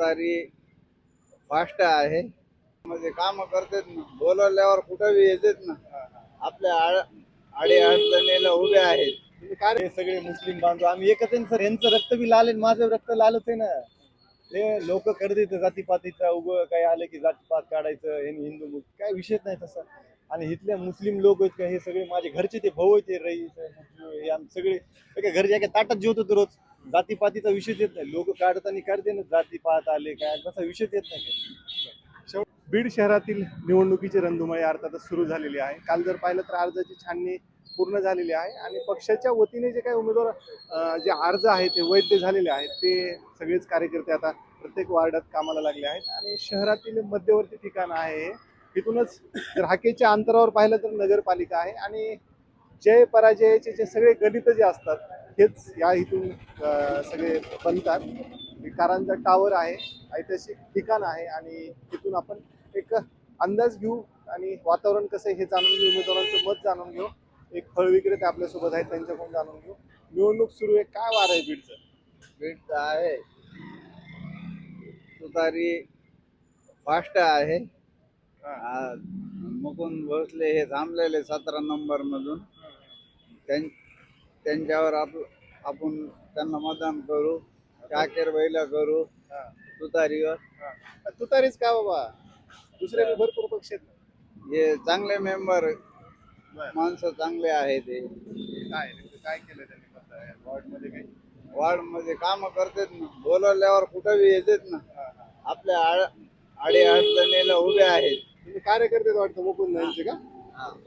तुतारी फास्ट आहे. म्हणजे काम करतात ना बोलवल्यावर कुठं बी येतात ना आपल्या आडी अडचणीला उभे आहेत. म्हणजे काय रे, सगळे मुस्लिम बांधव आम्ही एकच आहे ना सर यांचं रक्त बी लाल आहे आणि माझं रक्त लालच आहे ना. हे लोक करतात जातीपातीचा उग काय आलं की जातीपात काढायचं हे हिंदू मुस्लिम काय विषयच नाही तसा. आणि इथले मुस्लिम लोक आहेत का हे सगळे माझे घरचे ते भाऊ आहेत ते रईस हे आम सगळे एका घरच्या एका ताटात जेवतात रोज. जातीपातीचा विषयच येत नाही. लोक काढताना काढते ना जातीपात आले काय तसा विषयच येत नाही. बीड शहरातील निवडणुकीची रणधुमाळी अर्थातच सुरू झालेली आहे. काल जर पाहिलं तर अर्जाची छाननी पूर्ण झालेली आहे आणि पक्षाच्या वतीने जे काही उमेदवार जे अर्ज आहेत ते वैध झालेले आहेत ते सगळेच कार्यकर्ते आता प्रत्येक वार्डात कामाला लागले आहेत. आणि शहरातील मध्यवर्ती ठिकाण आहे. तिथूनच इथूनच जर हाकेच्या अंतरावर पाहिलं तर नगरपालिका आहे. आणि जय पराजयाचे जे सगळे गणित जे असतात हेच या इथून सगळे बनतात. कारंजा टावर आहे ऐतिहासिक ठिकाण आहे आणि तिथून आपण एक अंदाज घेऊ आणि वातावरण कसं आहे हे जाणून घेऊ उमेदवारांचं मत जाणून घेऊ. एक फळ विक्रेते आपल्यासोबत आहेत त्यांच्याकडून जाणून घेऊ. निवडणूक सुरू आहे काय वार आहे बीडचं? बीट आहे. तुतारी फास्ट आहे. मुकुंद भोसले हे थांबलेले सतरा नंबर मधून त्यां- त्यांच्यावर आप आपण त्यांना मतदान करू शाकेर बैला करू तुतारीवर. तुतारीच का बाबा? दुसरे बी भरपूर पक्ष आहेत हे चांगले मेंबर बरं. माणसं चांगले आहेत ते काय नेमकं? काय केलं त्यांनी? वॉर्डमध्ये काही? वार्डमध्ये काम करतात ना. बोलवल्यावर कुठं बी येतात ना. आपल्या आड आडी अडचणीला उभे आहेत. तुम्ही कार्यकर्ते वाटतं मुकुंद यांचे का?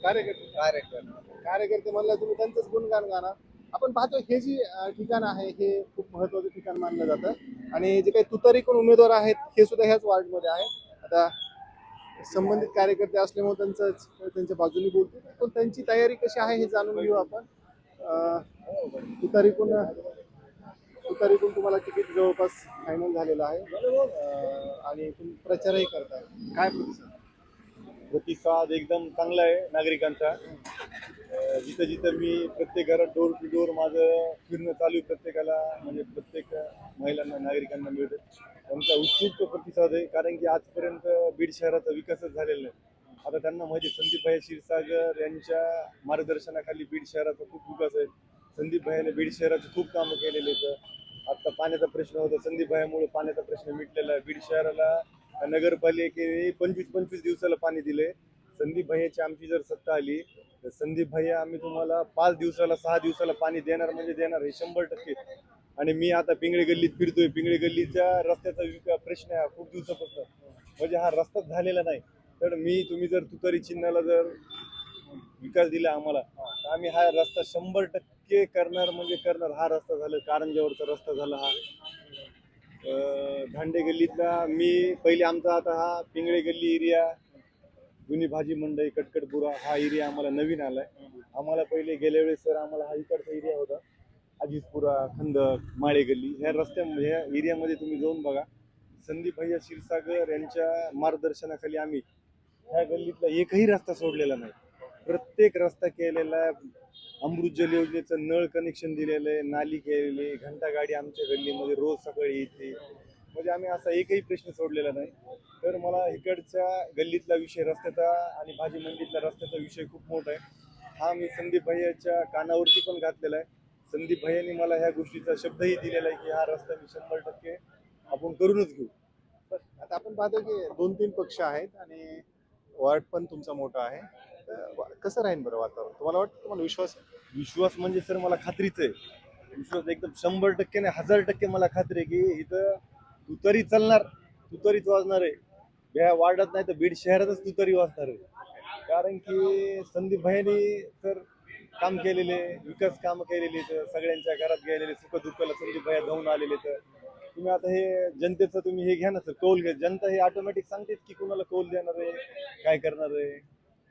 कार्यकर्ते. कार्यक्रम कार्यकर्ते म्हणलं तुम्ही त्यांचंच गुणगान गाणार. आपण पाहतो हे जी ठिकाण आहे हे खूप महत्वाचं ठिकाण मानलं जातं. आणि जे काही तुतारी उमेदवार आहेत हे सुद्धा ह्याच वार्डमध्ये आहे. आता संबंधित कार्यकर्ते असल्यामुळे त्यांचं त्यांच्या बाजूने बोलतो पण त्यांची तयारी कशी आहे हे जाणून घेऊ आपण. तुतारीकून तुतारीकून तुम्हाला तिकीट जवळपास फायनल झालेलं आहे. आणि तुम्ही प्रचारही करताय. काय प्रतिसाद? प्रतिसाद एकदम चांगला आहे नागरिकांचा. जिथं जिथं मी प्रत्येक घरात डोर टू डोर माझं फिरणं चालू आहे प्रत्येकाला म्हणजे प्रत्येक महिलांना नागरिकांना मिळतं. त्यांचा उत्सुक प्रतिसाद आहे कारण की आजपर्यंत बीड शहराचा विकासच झालेला नाही आता त्यांना माहिती संदीपभाई क्षीरसागर यांच्या मार्गदर्शनाखाली बीड शहराचा खूप विकास आहे. संदीपभाईने बीड शहराचे खूप कामं केलेले आहेत. आता पाण्याचा प्रश्न होता संदीपभाईमुळे पाण्याचा प्रश्न मिटलेला आहे. बीड शहराला नगरपालिकेने पंचवीस पंचवीस दिवसाला पाणी दिले संदीप भैयाची आमची जर सत्ता आली तर संदीप भैया आम्ही तुम्हाला पाच दिवसाला सहा दिवसाला पाणी देणार म्हणजे देणार हे शंभर टक्के. आणि मी आता पिंगळे गल्लीत फिरतोय. पिंगळे गल्लीच्या रस्त्याचा प्रश्न आहे हा खूप दिवसापासून. म्हणजे हा रस्ताच झालेला नाही. तर मी तुम्ही जर तुतारी चिन्हाला जर विकास दिला आम्हाला तर आम्ही हा रस्ता शंभर टक्के करणार म्हणजे करणार. हा रस्ता झाला कारंजावरचा रस्ता झाला हा. धांडे गल्लीतला मी पहिले आमचा आता हा पिंगळे गल्ली एरिया जुनी भाजी मंडई कटकटपुरा हा एरिया आम्हाला नवीन आलाय. आम्हाला पहिले गेल्या वेळेस सर आम्हाला हा इकडचा एरिया होता. अजितपुरा खंदक माळे गल्ली ह्या रस्त्या ह्या एरियामध्ये तुम्ही जाऊन बघा. संदीप भैया क्षीरसागर यांच्या मार्गदर्शनाखाली आम्ही ह्या गल्लीतला एकही रस्ता सोडलेला नाही. प्रत्येक रस्ता केलेला आहे. अमृत जल योजनेचं नळ कनेक्शन दिलेलं आहे नाली केलेली आहे, घंटा गाडी आमच्या गल्लीमध्ये रोज सकाळी येते. म्हणजे आम्ही असा एकही प्रश्न सोडलेला नाही. तर मला इकडच्या गल्लीतला विषय रस्त्याचा आणि भाजी मंडीतला रस्त्याचा विषय खूप मोठा आहे. हा मी संदीप भैयाच्या कानावरती पण घातलेला आहे. संदीप भैयानी मला ह्या गोष्टीचा शब्दही दिलेला आहे की हा रस्ता मी शंभर टक्के आपण करूनच घेऊ. आता आपण पाहतो की दोन तीन पक्ष आहेत आणि वार्ड पण तुमचा मोठा आहे. कसं राहील बरं वातावरण? तुम्हाला वाटतं? तुम्हाला विश्वास? विश्वास म्हणजे सर मला खात्रीच आहे. विश्वास एकदम शंभर टक्के नाही हजार टक्के मला खात्री आहे की इथं तुतारी चालणार तुतारीच वाजणार आहे. वार्डात नाही तर बीड शहरातच तुतारी वाजणार आहे. कारण की संदीप भाईनी तर काम केलेले विकास काम केलेले तर सगळ्यांच्या घरात गेलेले सुख दुःखाला संदीप भाई धावून आलेले तर तुम्ही आता हे जनतेचं तुम्ही हे घ्या ना सर कौल घ्या. जनता हे ऑटोमॅटिक सांगतेच की कुणाला कौल देणार आहे काय करणार आहे.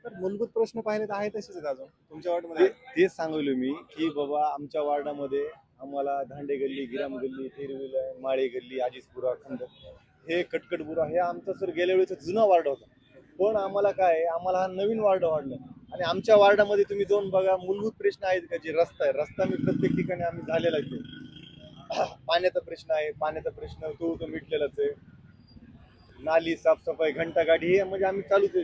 तर मूलभूत प्रश्न पाहिले तर आहे तसेच अजून. तुमच्या ते वार्डमध्ये तेच सांगलो मी की बाबा आमच्या वार्डामध्ये आम्हाला धांडे गल्ली गिराम गल्ली तिरविला माळे गल्ली आजीसपुरा खंडक हे कटकटपुरा हे आमचं सर गेल्या वेळेचा जुना वार्ड होता. पण आम्हाला काय आहे, आम्हाला हा नवीन वार्ड वाढला. आणि आमच्या वार्डामध्ये तुम्ही जाऊन बघा मूलभूत प्रश्न आहेत का जे रस्ता आहे रस्ता मी प्रत्येक ठिकाणी आम्ही झालेला आहे पाण्याचा प्रश्न आहे पाण्याचा प्रश्न तो तो मिटलेलाच आहे. नाली साफसफाई घंटागाडी हे म्हणजे आम्ही चालूच आहे.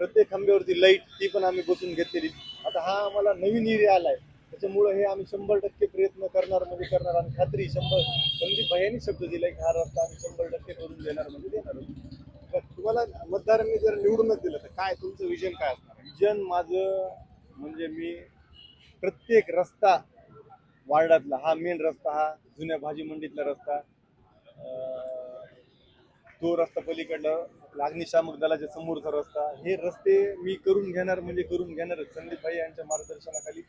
प्रत्येक खांब्यावरती लाइट ती पण आम्ही बसून घेतलेली. आता हा आम्हाला नवीन एरिया आला आहे त्याच्यामुळं हे आम्ही शंभर टक्के प्रयत्न करणार म्हणजे करणार. आणि खात्री शंभर संदीप भाईयांनी शब्द दिलाय की हा रस्ता आम्ही शंभर टक्के करून देणार म्हणजे देणार. तर तुम्हाला मतदारांनी जर निवडूनच दिलं तर काय तुमचं विजन काय असणार? विजन माझं म्हणजे मी प्रत्येक रस्ता वार्डातला हा मेन रस्ता हा जुन्या भाजी मंडीतला रस्ता तो रस्ता पलीकडलं अग्निशामक दलाच्या समोरचा रस्ता हे रस्ते मी करून घेणार म्हणजे करून घेणारच. संदीप भाई यांच्या मार्गदर्शनाखाली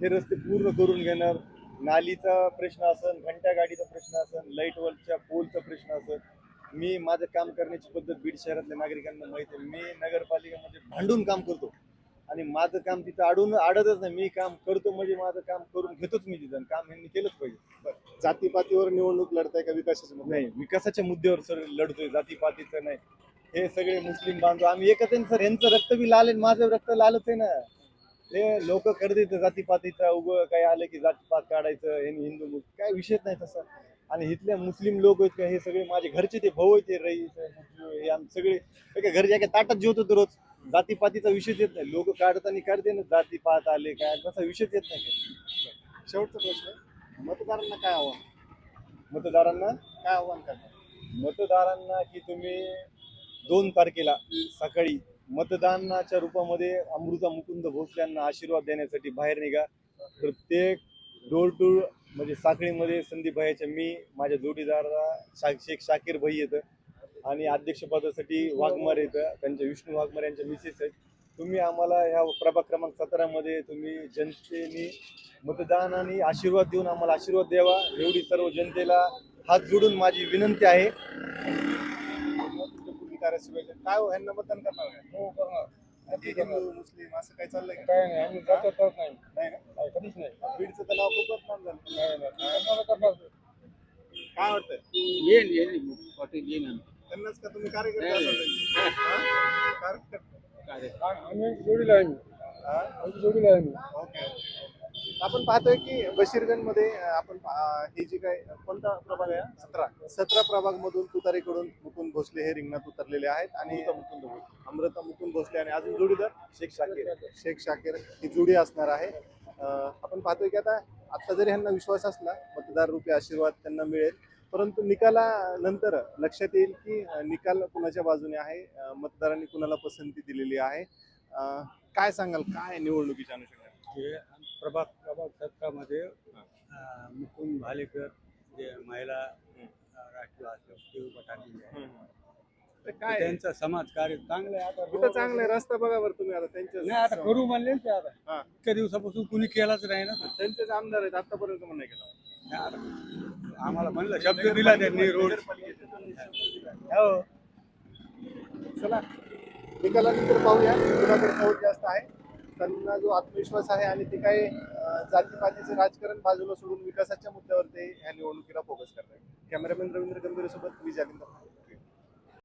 हे रस्ते पूर्ण करून घेणार. नालीचा प्रश्न असेल घंटा गाडीचा प्रश्न असेल लाईटवरच्या पोलचा प्रश्न असेल मी माझं काम करण्याची पद्धत बीड शहरातल्या नागरिकांना माहिती आहे. मी नगरपालिकेमध्ये भांडून काम करतो. आणि माझं काम तिथं अडून अडतच नाही. मी काम करतो म्हणजे माझं काम करून घेतोच मी तिथं. काम ह्यांनी केलंच पाहिजे. जातीपातीवर निवडणूक लढताय का विकासाच्या? नाही विकासाच्या मुद्द्यावर सर लढतोय. जातीपातीचं नाही. हे सगळे मुस्लिम बांधव आम्ही एकच आहे ना सर. यांचं रक्त बी लाल आहे माझं रक्त लालच आहे ना. हे लोक करतात जातीपातीचा उग काय आलं की जातीपात काढायचं हे हिंदू मुस्लिम काय विषयच नाही तसा. आणि इथले मुस्लिम लोक आहेत का हे सगळे माझे घरचे ते भाऊ आहेत ते रईस हे आमचे सगळे एका घरच्या एका ताटात जेवत होतो रोज. जातीपातीचा विषयच येत नाही. लोक काढताना काढते ना जातीपात आले काय तसा विषयच येत नाही. काही. शेवटचा प्रश्न मतदारांना काय आव्हान? मतदारांना? काय आव्हान करणार? मतदारांना की तुम्ही दोन तारखेला सकाळी मतदानाच्या रूपामध्ये अमृता मुकुंद भोसले यांना आशीर्वाद देण्यासाठी बाहेर निघा. प्रत्येक डोर टू म्हणजे साखळीमध्ये संदीप भाईच्या मी माझ्या जोडीदाराला शा शेख शाकीर भाई येतं. आणि अध्यक्षपदासाठी वाघमार येतं. त्यांच्या विष्णू वाघमार यांच्या मिसेस आहेत. तुम्ही आम्हाला ह्या प्रभाग क्रमांक सतरामध्ये तुम्ही जनतेने मतदान आणि आशीर्वाद देऊन आम्हाला आशीर्वाद द्यावा. एवढी सर्व जनतेला हात जोडून माझी विनंती आहे. कार्याशिवाय काय हो, मतदान करणार काय? हो करणार. नक्की हिंदू मुस्लिम असं काही चाललंय का? काय नाही आम्ही जात करत नाही. नाही ना? नाही, कधीच नाही. बीडचं तर नाव खूपच नाम झालं. नाही नाही करणार काय वाटतंय? येईल येईल पाटील येईल त्यांनाच का तुम्ही कार्यकर्ते असाल? त्यांचे? हा? कार्यकर्ते. आम्ही जोडीला आहे मी हा? आम्ही जोडीला आहे मी ओके. आपण पाहतोय की बशीरगंजमध्ये आपण हे जे काय कोणता प्रभाग आहे सतरा. सतरा प्रभाग मधून तुतारीकडून मुकुंद भोसले हे रिंगणात उतरलेले आहेत आणि मुकुंद भोसले. अमृता मुकुंद भोसले आणि अजून जोडीदार? शेख शाकीर. शेख शाकीर ही जोडी असणार आहे. आपण पाहतोय की आता आता जरी ह्यांना विश्वास असला मतदार रूपी आशीर्वाद त्यांना मिळेल परंतु निकालानंतर लक्षात येईल की निकाल कुणाच्या बाजूने आहे मतदारांनी कुणाला पसंती दिलेली आहे. अं, काय सांगाल? काय निवडणुकीच्या अनुषंगाने? प्रभाग प्रभाग सत्रामध्ये मुकुंद भालेकर जे महिला राष्ट्रीय टाकलेले आहे तर काय? त्यांचं समाज कार्य चांगलं आहे. आता कुठं चांगलं आहे? रस्ता बघा बरं तुम्ही आता त्यांच्या नाही आता करू म्हणले ना ते आता. हा. इतक्या दिवसापासून कुणी केलाच नाही ना. त्यांचेच आमदार आहेत आतापर्यंत म्हणून नाही केला. नाही आता आम्हाला म्हणलं शब्द दिला त्यांनी रोड. हो. चला. निकालानंतर पाहूया. कुणाकडे कौल जास्त आहे? त्यांना जो आत्मविश्वास आहे आणि ते काय जातीपातीचं राजकारण बाजूला सोडून विकासाच्या मुद्द्यावर ते ह्या निवडणुकीला फोकस करतात कॅमेरामॅन रवींद्र गंभीरसोबत सोबत